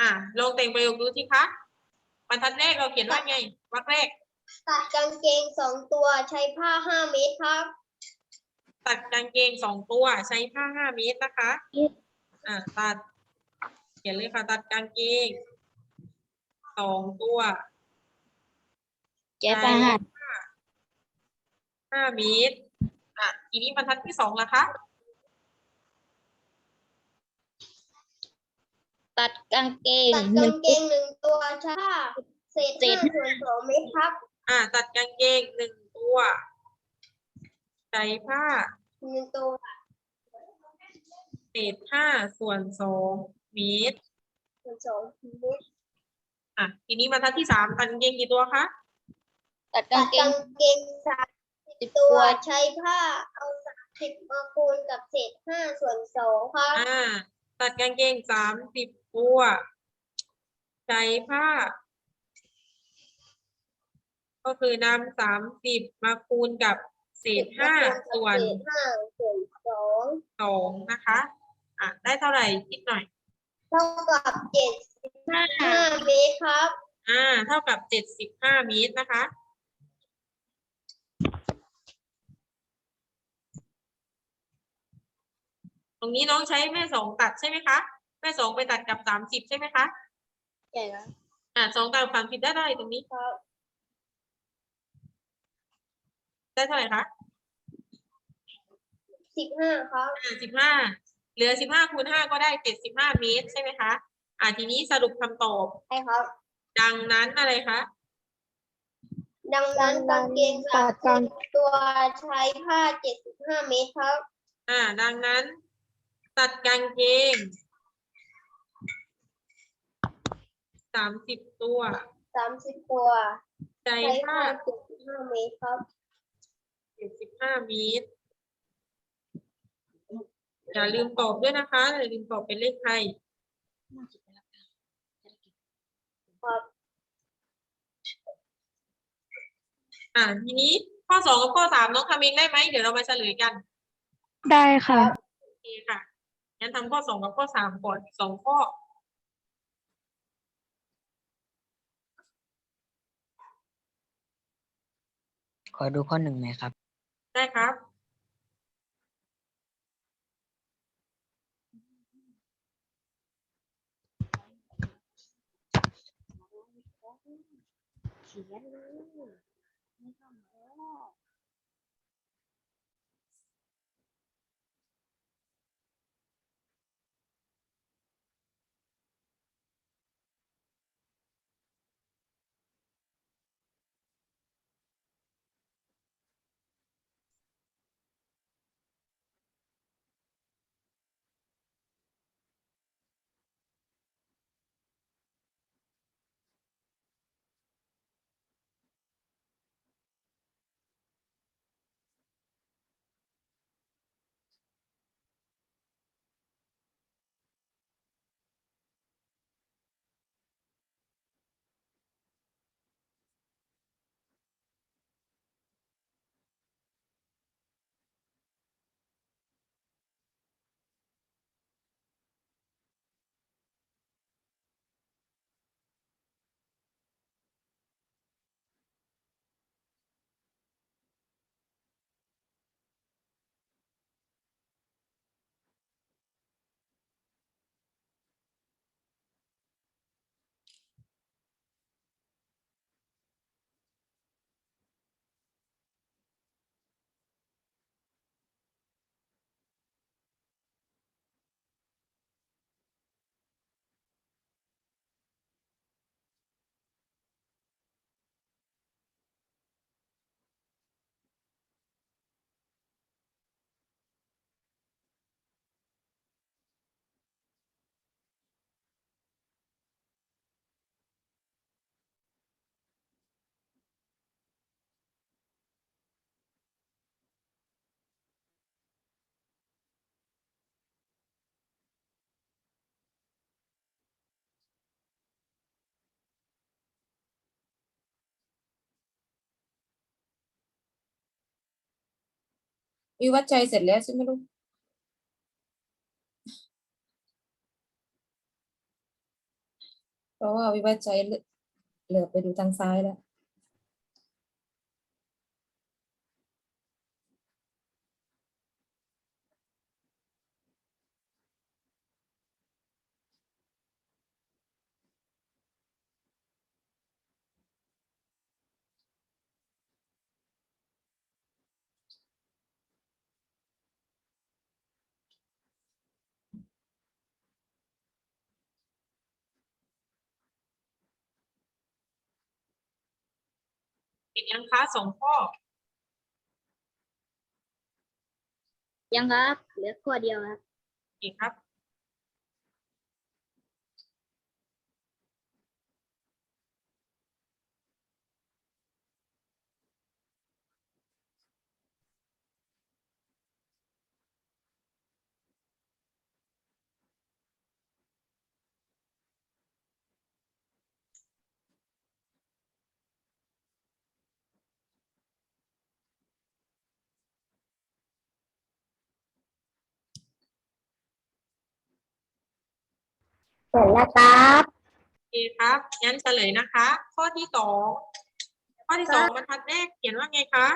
อะลองแต่งประโยคดูสิคะบรรทัดแรกเราเขียนว่าไงวรรคแรก ตัดกางเกงสองตัวใช้ผ้าห้าเมตรครับ ตัดกางเกงสองตัวใช้ผ้าห้าเมตรนะคะ อ่าตัด เขียนเลยค่ะตัดกางเกงสองตัวเจ๊ป้าหัดห้าเมตรอะทีนี้บรรทัดที่สองละคะ ตัดกางเกงตัดหกานึ่งงเกงหนึ่งตัวใช้ผ้าเศษเศห้าษส่วนสองเมตรครับอ่า ตัดกางเกงหนึ่งตัวใช้ผ้าหนึ่งตัวเศษห้าส่วนสองเมตรส่วนสองเมตรอะทีนี้บรรทัดที่สามตัดกางเกงกี่ตัวคะตัดตักางดเกกางงเกงสามสิบตัวใช้ผ้าเอาสามสิบมาคูณกับเศษห้าส่วนสองครับอ่า ตัดกางเกงสามสิบตัวใช้ผ้า ก็คือนำสามสิบมาคูณกับเศษห้าส่วนเศษห้าส่วนสองสองนะคะ อะ ได้เท่าไหร่คิดหน่อย เท่ากับเจ็ดสิบห้าเมตรครับ อ่า เท่ากับเจ็ดสิบห้าเมตรนะคะ ตรงนี้น้องใช้แม่สองตัดใช่ไหมคะ แม่สองไปตัดกับสามสิบใช่ไหมคะใช่ครับอ่าสองตัดกับสามสิบได้เท่าไหร่ตรงนี้ครับได้เท่าไหร่คะสิบห้าครับอ่าสิบห้าเหลือสิบห้าคูณห้าก็ได้เจ็ดสิบห้าเมตรใช่ไหมคะอ่าทีนี้สรุปคำตอบ ใช่ครับ ดังนั้นอะไรคะดังนั้นกางเกงสามสิบตัวใช้ผ้าเจ็ดสิบห้าเมตรครับ อ่า ดังนั้น ตัดกางเกงสามสิบตัว สามสิบตัวใช้ใช้ผ้าผ้าเจ็ดสิบห้าเมตรครับเจ็ดสิบห้าเมตร อย่าลืมตอบด้วยนะคะ อย่าลืมตอบเป็นเลขไทย ครับอ่าทีนี้ข้อสองกับข้อสามน้องทำเองได้ไหม เดี๋ยวเรามาเฉลยกัน ได้ค่ะ โอเคค่ะ งั้นทำข้อสองกับข้อสามก่อนสองข้อขอดูข้อหนึ่งหน่อยครับ ได้ครับวิ วิวัฒชัยเสร็จแล้วใช่ไหมลูกเพราะว่าวิวัฒน์ใจเหลือไปดูทางซ้ายแล้ว ห็นยังคะสองข้อ ยังครับเหลือข้อเดียวครับโอเคครับ เสร็จแล้วครับโอเคครับงั้นเฉลยนะคะ ข้อที่สองข้อที่สองบรรทัดแรกเขียนว่าไงคะ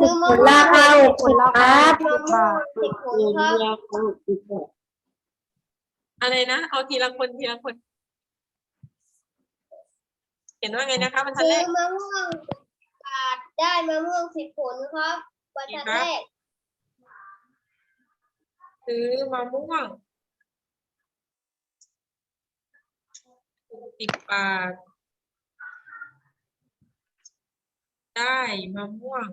ซื้อมะม่วงราคาหกสิบครับบาทมะม่วงสิบผลครับอะไรนะ เอาทีละคนทีละคน เขียนว่าไงนะคะบรรทัดซื้แรอกมะม่วงบาทได้มะม่วงสิบผลครับบรรทัดแรกซื้อมะม่วง สิบบาทได้มะม่วง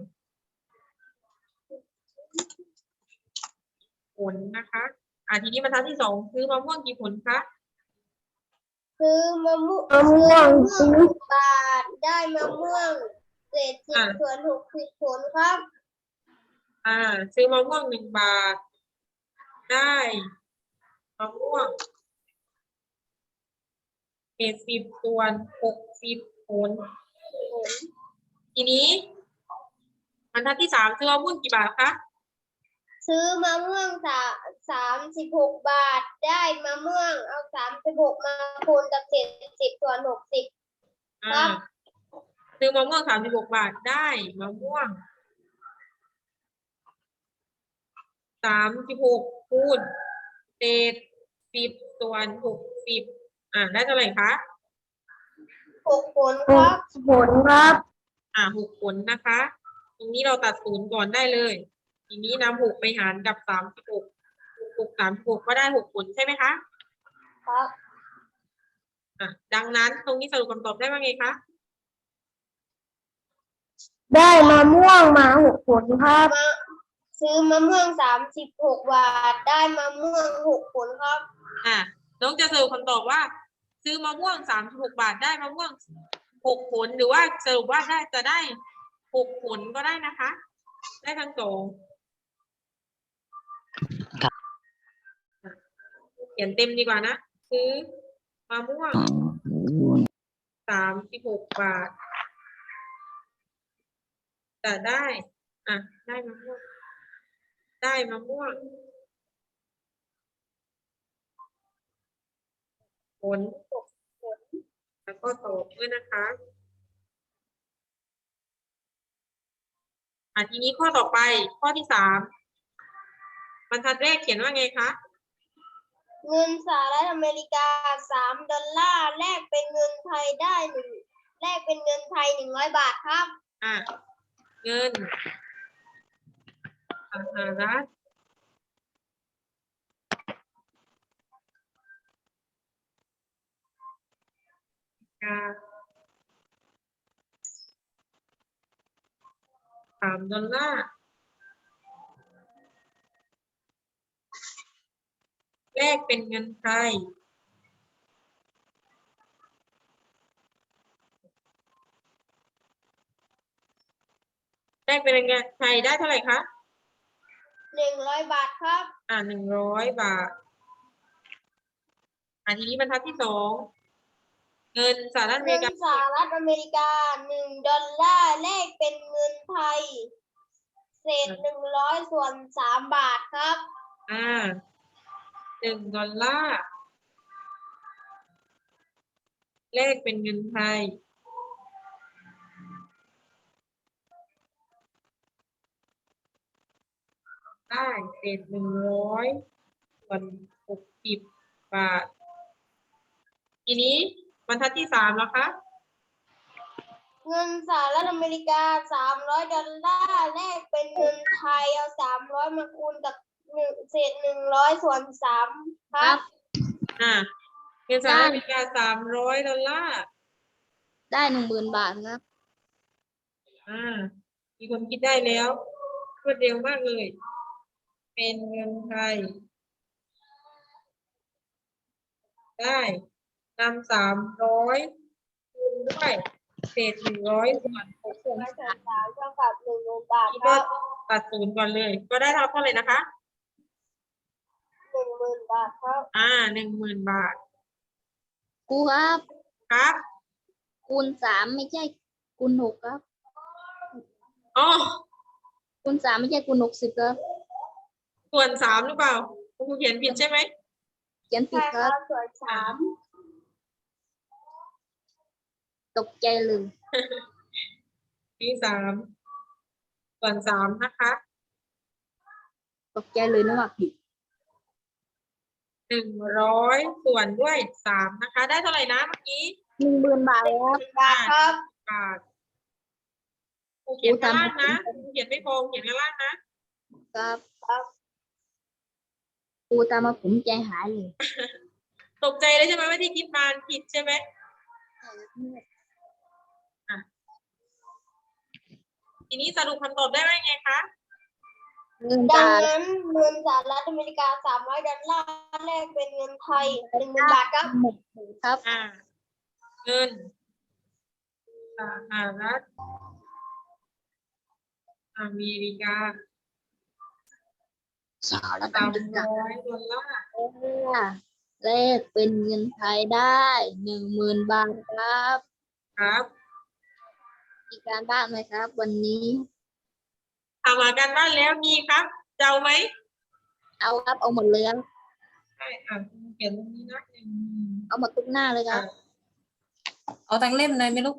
ผลนะคะ อ่าทีนี้บรรทัดที่สองซื้อมะม่วงกี่ผลคะซื้อมะม่วงมะม่วงสิบบาทได้มะม่วงเศษสิบส่วนหกสิบผลครับ อ่า ซื้อมะม่วงหนึ่งบาท ได้มะม่วง เศษสิบส่วนหกสิบผลทีนี้บรรทัดที่สามซื้อมะม่วงกี่บาทคะซื้อมะม่วงสาสามสิบหกบาท ได้มะม่วงเอาสามสิบหกมาคูณกับเศษสิบส่วนหกสิบอ่าซื้อมะม่วงสามสิบหกบาทได้มะม่วงสามสิบหกคูณเศษสิบส่วนหกสิบ อ่าได้เท่าไหร่คะหกผลครับผลครับ อ่าหกผลนะคะ ตรงนี้เราตัดศูนย์ก่อนได้เลย ทีนี้นำหกไปหารกับสามสิบหกหกสามสิบหกก็ได้หกผลใช่ไหมคะครับอะดังนั้นตรงนี้สรุปคำตอบได้ว่าไงคะได้มะม่วงมาหกผลครับซื้อมะม่วงสามสิบหกบาท ได้มะม่วงหกผลครับ อะน้องจะสรุปคำตอบว่า ซื้อมะม่วงสามสิบหกบาทได้มะม่วงหกผลหรือว่าสรุปว่าได้จะได้หกผลก็ได้นะคะ ได้ทั้งสองเขียนเต็มดีกว่านะ ซื้อมะม่วงสามสิบหกบาทจะได้ อะ ได้มะม่วงได้มะม่วง ผลผลแล้วก็ตอบด้วยนะคะอะทีนี้ข้อต่อไปข้อที่สามบรรทัดแรกเขียนว่าไงคะเงินสหรัฐอเมริกาสามดอลลาร์แลกเป็นเงินไทยได้หนึ่งแลกเป็นเงินไทยหนึ่งร้อยบาทครับอะเงินสหรัฐอเมริกา สามดอลลาร์แลกเป็นเงินไทยแลกเป็นเงินไทยได้เท่าไหร่คะหนึ่งร้อยบาทครับ อ่าหนึ่งร้อยบาทอ่าทีนี้บรรทัดที่สอง เงินสหรัฐอเมเงิรินกาสหรัฐอเมริกาหนึ่งดอลลาร์แลกเป็นเงินไทย เศษหนึ่งร้อยส่วนสามบาทครับ อ่าหนึ่งดอลลาร์เลขเป็นเงินไทย ได้เศษหนึ่งร้อยส่วนหกสิบบาท ทีนี้บ รรทัดที่สามแล้วคะเงินสหรัฐอเมริกาสามร้อยดอลลาร์แลกเป็นเงินไทยเอาสามร้อยมาคูณกับหนึ่งเศษหนึ่งร้อยส่วนสามครับ อ่าเงินสหรัฐอเมริกาสามร้อยดอลลาร์ได้หนึ่งหมื่นบาทครับ อ่ามีคนคิดได้แล้วรวดเร็วมากเลย เป็นเงินไทย ได้ นำสามร้อยคูณด้วยเศษหนึ่งร้อยส่วนหกส่วนสามเท่ากับหนึ่งหมื่นบาทนี่คก็รับตัดศูนย์ก่อนเลย ก็ได้เท่าเท่าไหร่นะคะ หนึ่งหมื่นบาทครับอ่าหนึ่งหมื่นบาทครูครับครับคูณสามไม่ใช่คูณหกครับอ๋อคูณสามไม่ใช่คูณหกสิบครับส่วนสามหรือเปล่าคุณครูเขียนผิดใช่ไหมเขียนผิดใช่คครัรับบส่วนสาม ตกใจเลยนี่สามส่วนสามนะคะตกใจเลยนึกว่าผิดหนึ่งร้อยส่วนด้วยสามนะคะ ได้เท่าไหร่นะเมื่อกี้หนึ่งหมื่นบาทครับบาทครับบาทครูเขียนข้างล่างนะครูเขียนไม่โกงเขียนข้างล่างนะครับครูตามมาผมใจหายเลย ตกใจเลยใช่ไหมว่าที่คิดมาผิดใช่ไหม ทีนี้สรุปคำตอบได้ไหมไงคะ เงินดังบาทนั้นเงินสหรัฐอเมริกาสามร้อยดอลลาร์แลกเป็นเงินไทยหนึ่งหมื่นบาทครับหนึ่งหมื่นครับ อ่า เงินสหรัฐอเมริกาสหรัฐอสามเมริการ้อยดอลลาร์เลขเป็นเงินไทยได้หนึ่งหมื่นบาทครับ ครับ มีการบ้านไหมครับ วันนี้ทำมากันบ้านแล้วมีครับเจ้าไหมเอาครับเอาหมดเลยครับใช่อะเขียนตรงนี้นะหนึ่งเอาหมดทุกหน้าเลยครับเอาทั้งเล่มเลยไหมลูก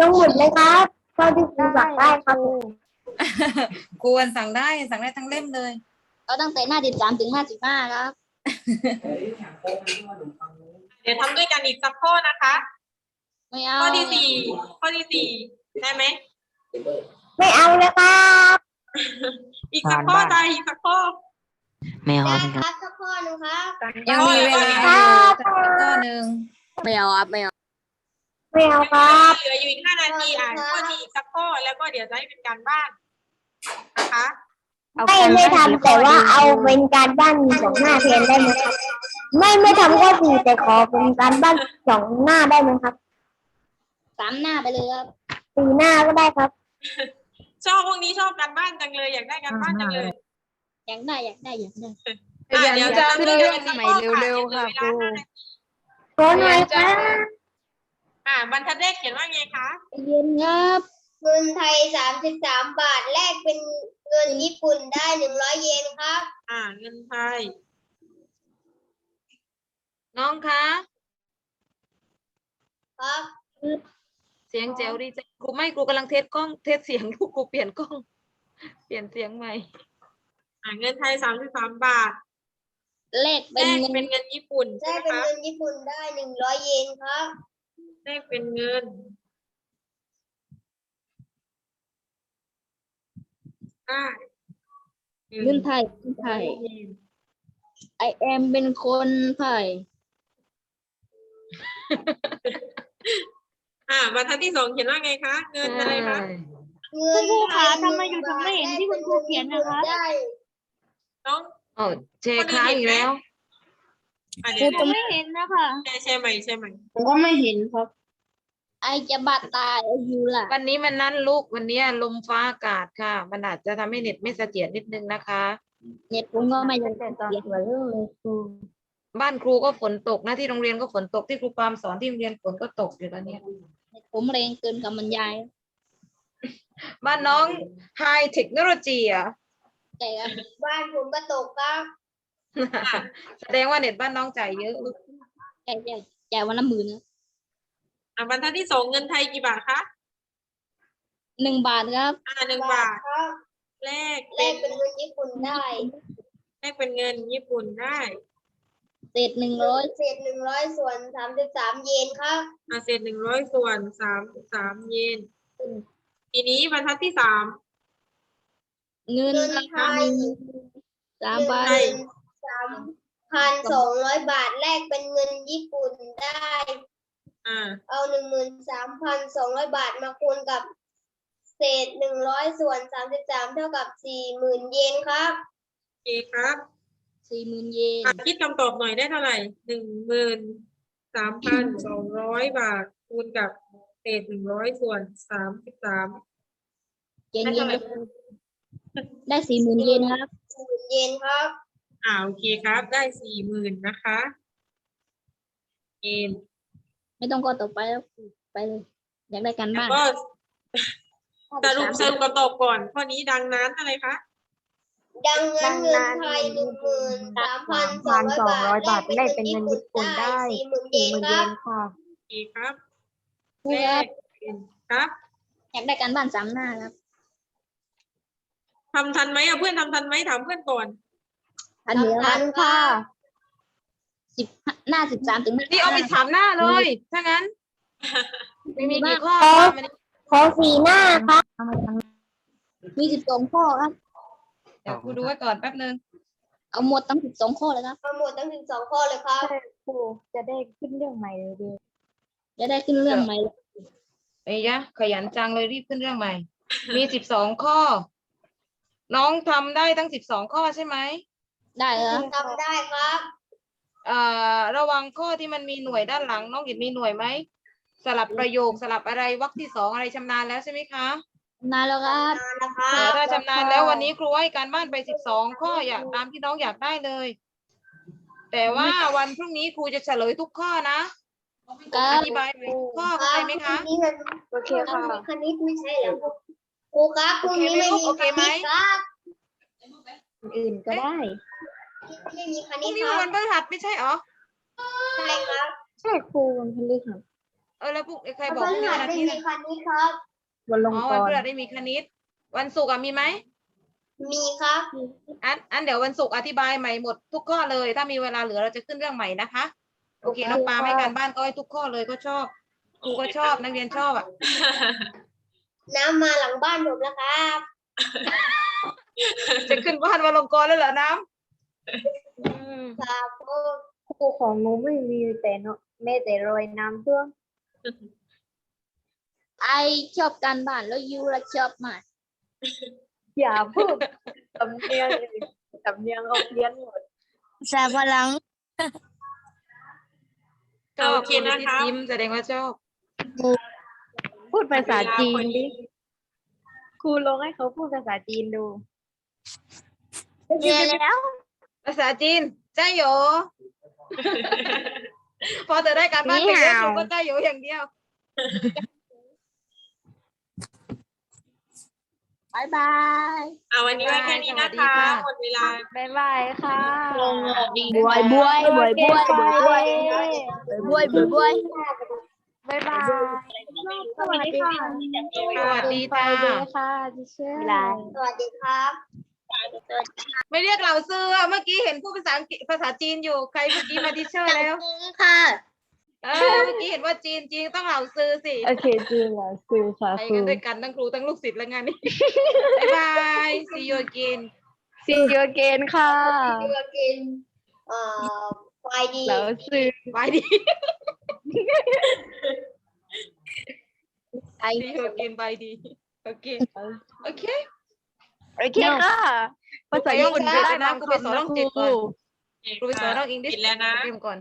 ต้องหมดเลยครับเท่าที่ครูสั่งได้ครับครูวันสั่งได้สั่งได้ทั้งเล่มเลยเอาตั้งแต่หน้าสิบสามถึงหน้าสิบห้าครับ เดี๋ยวทำด้วยกันอีกสักข้อนะคะ ไม่เอาข้อที่สี่ข้อที่สี่ได้ไหมไม่เอาเลยครับอีกสักข้อใจอีกสักข้อไม่เอาได้นะคครับรับสักข้อหนึงครับยังมีเวลาอยู่ข้อหนึ่งไม่เอาครับไม่เอาไม่เอาคเหลืออยู่อีกห้านาทีอ่านข้อที่อีกสักข้อแล้วก็เดี๋ยวจะให้เป็นการบ้านนะคะไม่ไม่ทำแต่ว่าเอาเป็นการบ้านสองหน้าแทนได้ไหมครับ ไม่ไม่ทำข้อสี่แต่ขอเป็นการบ้านสองหน้าได้ไหมครับ สามหน้าไปเลยครับสี่หน้าก็ได้ครับ ชอบพวกนี้ชอบการบ้านจังเลยอยากได้การบ้านจังเลยอยากได้อยากได้อยากได้อะเดี๋ยวจะขึ้นเรื่องใหม่เร็วๆค่ะครูขอหน่อยครับอ่าบรรทัดแรกเขียนว่าไงคะเย็นครับเงินไทยสามสิบสามบาทแลกเป็นเงินญี่ปุ่นได้หนึ่งร้อยเยนครับ อ่าเงินไทย น้องคะครับเสียงแจ๋วดีจังครูไม่ครูกำลังเทสกล้องเทสเสียงลูกครูเปลี่ยนกล้อง เปลี่ยนเสียงใหม่อ่าเงินไทยสามสิบสามบาทเลขแลเป็นกเงินเป็นเงินญี่ปุ่นใช่ได้ไหมเป็นคะเงินญี่ปุ่นได้หนึ่งร้อยเยนครับแลกเป็นเงินได้เงินไทยเงินไทยไอแอมเป็นคนไทย อ่าบรรทัดที่สองเขียนว่าไงคะ เงินอะไรคะเงินคุณครูคะทำไมอยู่ถึงไม่เห็นที่คุณครูเขียนนะคะได้น้องโอ้เชค้างอีกแล้วอะเดี๋ยวผมไม่เห็นนะคะแชร์แชร์ใหม่แชร์ใหม่ผมก็ไม่เห็นครับไอจะบาดตายอายุล่ะวันนี้มันนั่นลูกวันนี้ลมฟ้าอากาศค่ะ มันอาจจะทำให้เน็ตไม่เสถียรนิดนึงนะคะ เน็ตผมก็ไม่ยังเสียหัวเลยครู บ้านครูก็ฝนตกนะที่โรงเรียนก็ฝนตกที่ครูปามสอนที่โรงเรียนฝนก็ตกอยู่ตอนเนี้ยเน็ตผมแรงเกินกับมันยาย บ้านน้องไฮเทคโนโลยีอะแต่ครับบ้านผมก็ตกครับแสดงว่าเน็ตบ้านน้องจ่ายเยอะลูกใจใจจ่ายวันละหมื่นครับอะบรรทัดที่สองเงินไทยกี่บาทคะหนึ่งบาทครับ อ่าหนึ่งบาทครับแลกแลกเป็นเงินญี่ปุ่นได้แลกเป็นเงินญี่ปุ่นได้ เศษหนึ่งร้อยเศษหนึ่งร้อยส่วนสามสิบสามเยนครับอะเศษหนึ่งร้อยส่วนสามสามเยนทีนี้บรรทัดที่สามเงินเงินไทยสามบาทใช่สามพันสองร้อยบาทแลกเป็นเงินญี่ปุ่นได้ อ่า เอาหนึ่งหมื่นสามพันสองร้อยบาทมาคูณกับ เศษหนึ่งร้อยส่วนสามสิบสามเท่ากับสี่หมื่นเยนครับโอเคครับ สี่หมื่นเยน อะคิดคำตอบหน่อยได้เท่าไหร่หนึ่งหมื่นสามพันสองร้อยบาทคูณกับเศษหนึ่งร้อยส่วนสามสิบสาม เยนได้เยเท่านไหร่ ได้สี่หมื่นเยนครับสี่หมื่นเยนครับ อ่าโอเคครับ ได้สี่หมื่นนะคะเอ็นไม่ต้องก็ต่อไปแล้วไปเลย อยากได้การแล้วบ้านก็สรุปสรุปคำตอบก่อน ข้อนี้ดังนั้นอะไรคะ ดังนั้นเงินไทยหนึ่งหมื่นสามพันสองร้อยบาทแลกเป็นเงินญี่ปุ่นได้สี่หมื่นเยนครับโอเคครับครูแลครับกเป็นครับอยากได้การบ้านสามหน้าครับทำทันไหมอะเพื่อนทำทันไหมถามเพื่อนก่อนอันเหลือคทัรับนค่ะสิบหน้าสิบสามถึงหน้านี่เอาไปสามหน้าเลยถ้างั้นไม่มีกี่ข้อขอครับอันนี้ขอสี่หน้าครับมีสิบสองข้อครับ เดี๋ยวกูดูไว้ก่อนแป๊บนึงเอาหมดตั้งสิบสองข้อเลยครับมาหมดตั้งถึงสองข้อเลยครับครูจะได้ขึ้นเรื่องใหม่เลยดีจะได้ขึ้นเรื่องใหม่เลยไอ้ยะขยันจังเลยรีบขึ้นเรื่องใหม่ มีสิบสองข้อ น้องทำได้ตั้งสิบสองข้อใช่ไหมได้เหรอทำได้ครับเอ่อระวังข้อที่มันมีหน่วยด้านหลัง น้องหยิบมีหน่วยไหมสลับประโยคสลับอะไรวรรคที่สองอะไรชำนาญแล้วใช่ไหมคะ นานแล้วครับนานนะครัเออบถ้าชำนาญแล้ววันนี้ครูให้การบ้านไปสิบสองข้ออยากตามที่น้องอยากได้เลย แต่ว่าวันพรุ่งนี้ครูจะเฉลยทุกข้อนะครัอบธิบายทุกข้อเข้าใจไหมคะนี่มันโอเคค่ะคณิตไม่ใช่เหรอครูครับพรุ่งนี้ไม่มีโอเคไหมคณิตครับอื่นก็ได้ไม่มีคพรุ่ณิงตนี้ควัรันบพฤหัสไม่ใช่เหรอใช่ครับใช่ครูวันพฤหัสเออแล้วพรุ่งใครวันบอกพพรุ่งฤนี้หัวัสนอาไม่ทิตย์มีอะคณิตครับ วันลงอ๋อกวันรพฤหัสได้มีคณิต วันศุกร์อะมีไหมมีครับ อันอันเดี๋ยววันศุกร์อธิบายใหม่หมดทุกข้อเลย ถ้ามีเวลาเหลือเราจะขึ้นเรื่องใหม่นะคะ โอเคน้องปาให้การบ้านก็ให้ทุกข้อเลยก็ชอบครูก็ชอบนักเรียนชอบอะน้ำมาหลังบ้านผมแล้วครับ จะขึ้นบ้านวลงกรแล้วเหรอน้ำอืมครับผมครูของหนูไม่มีแต่เนาะแม่แต่รอยน้ำท่วม ไอชอบการบ้านแล้วยูละชอบมากอย่าพูดสำเนียงสำเนียงเอาเพี้ยนหมดแสบพลัง ชอบโอเคนะคะที่ยิ้มแสดงว่าชอบพูดภาษาจีนเวลพอดิครูลงให้เขาพูดภาษาจีนดูเรียนแล้ว ภาษาจีนใจโยพอจะได้การบ้านไปเยอะครูก็ใจโยอย่างเดียว บายบายอ่าวันนี้ไว้แค่นี้นะคะหมดเวลาบ๊ายบายค่ะบวยบวยบวยบวยบวยบวยบวยบวยบวยบ๊ายบายสวัสดีค่ะสวัสดีค่ะค่ะดิเชอร์สวัสดีครับไม่เรียกเหล่าซื้อเมื่อกี้เห็นพูดภาษาอังกฤษภาษาจีนอยู่ใครเมื่อกี้มาดิเชอร์แล้วค่ะ เออเมื่อกี้เห็นว่าจีนจีนต้องเหล่าซื้อสิโอเคจริงเหรอครูค่ะไปครู กันด้วยกันทั้งครูทั้งลูกศิษย์แล้วงานนี้ บ๊ายบาย see you again ซีเจอเกนค่ะเพื่อกินเอ่อไฟดีแล้วซื้อ บายดีไอ see you again บายดี โอเค โอเค โอเคค่ะ ภาษาญี่ปุ่นไปก็ได้นะนะครูไปสอนอังกฤษก่อนครูครูไปสอนน้องอิงดิสปิดแล้วนะ เกมก่อน